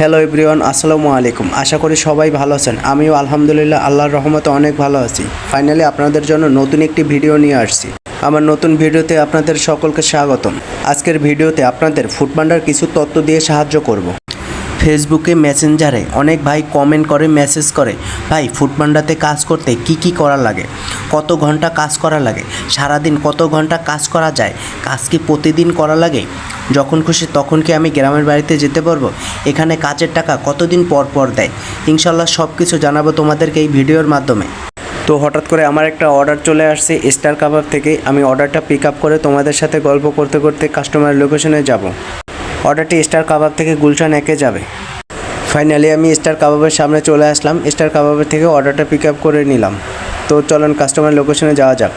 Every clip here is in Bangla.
হ্যালো এভরিওয়ান, আসসালামু আলাইকুম। আশা করি সবাই ভালো আছেন। আমিও আলহামদুলিল্লাহ আল্লাহর রহমতে অনেক ভালো আছি। ফাইনালি আপনাদের জন্য নতুন একটি ভিডিও নিয়ে আসছি। আমার নতুন ভিডিওতে আপনাদের সকলকে স্বাগতম। আজকের ভিডিওতে আপনাদের ফুডপান্ডার কিছু তত্ত্ব দিয়ে সাহায্য করব। ফেসবুকে মেসেঞ্জারে অনেক ভাই কমেন্ট করে, মেসেজ করে, ভাই ফুডপান্ডাতে কাজ করতে কি কি করা লাগে? কত ঘণ্টা কাজ করা লাগে? সারাদিন কত ঘণ্টা কাজ করা যায়? কাজ কি প্রতিদিন করা লাগে? যখন খুশি তখন কি আমি গ্রামের বাড়িতে যেতে পারব? এখানে কাজের টাকা কতদিন পর পর দেয়? ইনশাল্লাহ সব কিছু জানাব তোমাদেরকে এই ভিডিওর মাধ্যমে। তো হঠাৎ করে আমার একটা অর্ডার চলে আসছে স্টার কাবাব থেকে। আমি অর্ডারটা পিক আপ করে তোমাদের সাথে গল্প করতে করতে কাস্টমার লোকেশনে যাব। অর্ডারটি স্টার কাবাব থেকে গুলশান একে যাবে। ফাইনালি আমি স্টার কাবাবের সামনে চলে আসলাম। স্টার কাবাবের থেকে অর্ডারটা পিক আপ করে নিলাম। তো চলেন কাস্টমার লোকেশনে যাওয়া যাক।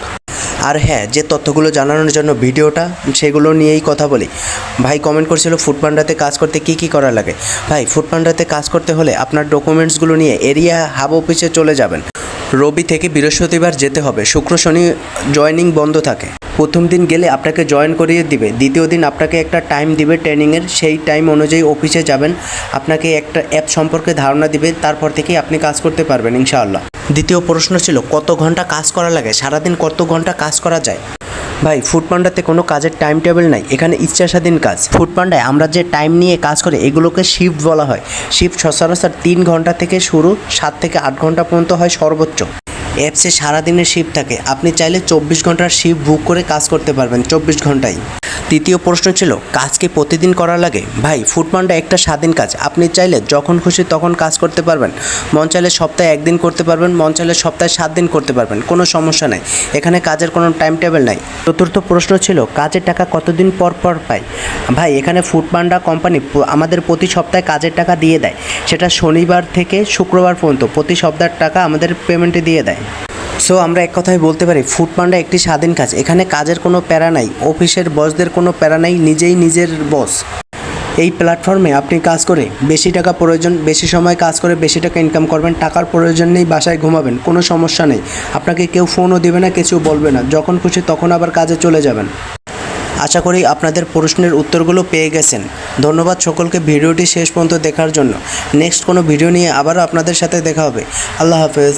আর হ্যাঁ যে তথ্যগুলো জানানোর জন্য ভিডিওটা, সেগুলো নিয়েই কথা বলি। ভাই কমেন্ট করছিল ফুডপান্ডাতে কাজ করতে কি কি করা লাগে? ভাই ফুডপান্ডাতে কাজ করতে হলে আপনার ডকুমেন্টসগুলো নিয়ে এরিয়া হাব অফিসে চলে যাবেন। রবি থেকে বৃহস্পতিবার যেতে হবে। শুক্র, শনি জয়নিং বন্ধ থাকে। প্রথম দিন গেলে আপনাকে জয়েন করিয়ে দিবে। দ্বিতীয় দিন আপনাকে একটা টাইম দিবে ট্রেনিংয়ের সেই টাইম অনুযায়ী অফিসে যাবেন। আপনাকে একটা অ্যাপ সম্পর্কে ধারণা দিবে। তারপর থেকেই আপনি কাজ করতে পারবেন, ইনশাআল্লাহ। দ্বিতীয় প্রশ্ন ছিল, কত ঘণ্টা কাজ করা লাগে? সারাদিন কত ঘণ্টা কাজ করা যায়? ভাই ফুড পান্ডাতে কোনো কাজের টাইম টেবিল নাই। এখানে ইচ্ছা স্বাধীন কাজ। ফুড পান্ডায় আমরা যে টাইম নিয়ে কাজ করি, এগুলোকে শিফট বলা হয়। শিফট সচরাচর তিন ঘণ্টা থেকে শুরু, সাত থেকে আট ঘণ্টা পর্যন্ত হয় সর্বোচ্চ। অ্যাপসে সারাদিনের শিফট থাকে। আপনি চাইলে চব্বিশ ঘণ্টার শিফট বুক করে কাজ করতে পারবেন চব্বিশ ঘন্টায়। তৃতীয় প্রশ্ন ছিল, কাজকে প্রতিদিন করা লাগে? ভাই ফুড পান্ডা একটা স্বাধীন কাজ। আপনি চাইলে যখন খুশি তখন কাজ করতে পারবেন। মন চাইলে সপ্তাহে একদিন করতে পারবেন, মন চাইলে সপ্তাহে সাত দিন করতে পারবেন। কোনো সমস্যা নাই। এখানে কাজের কোনো টাইম টেবিল নাই। চতুর্থ প্রশ্ন ছিল, কাজের টাকা কতদিন পর পর পাই? ভাই, এখানে ফুড পান্ডা কোম্পানি আমাদের প্রতি সপ্তাহে কাজের টাকা দিয়ে দেয়। সেটা শনিবার থেকে শুক্রবার পর্যন্ত প্রতি সপ্তাহের টাকা আমাদের পেমেন্টে দিয়ে দেয়। সো আমরা এক কথায় বলতে পারি ফুড পান্ডা একটি স্বাধীন কাজ। এখানে কাজের কোনো প্যারা নাই, অফিসের বসদের কোনো প্যারা নাই, নিজেই নিজের বস এই প্ল্যাটফর্মে আপনি কাজ করে বেশি টাকা প্রয়োজন, বেশি সময় কাজ করে বেশি টাকা ইনকাম করবেন, টাকার প্রয়োজন নেই, বাসায় ঘুমাবেন, কোনো সমস্যা নেই। আপনাকে কেউ ফোনও দেবে না কিছু বলবে না। যখন খুশি তখন আবার কাজে চলে যাবেন। আশা করি আপনাদের প্রশ্নের উত্তরগুলো পেয়ে গেছেন। ধন্যবাদ সকলকে ভিডিওটি শেষ পর্যন্ত দেখার জন্য। নেক্সট কোনো ভিডিও নিয়ে আবারও আপনাদের সাথে দেখা হবে। আল্লাহ হাফেজ।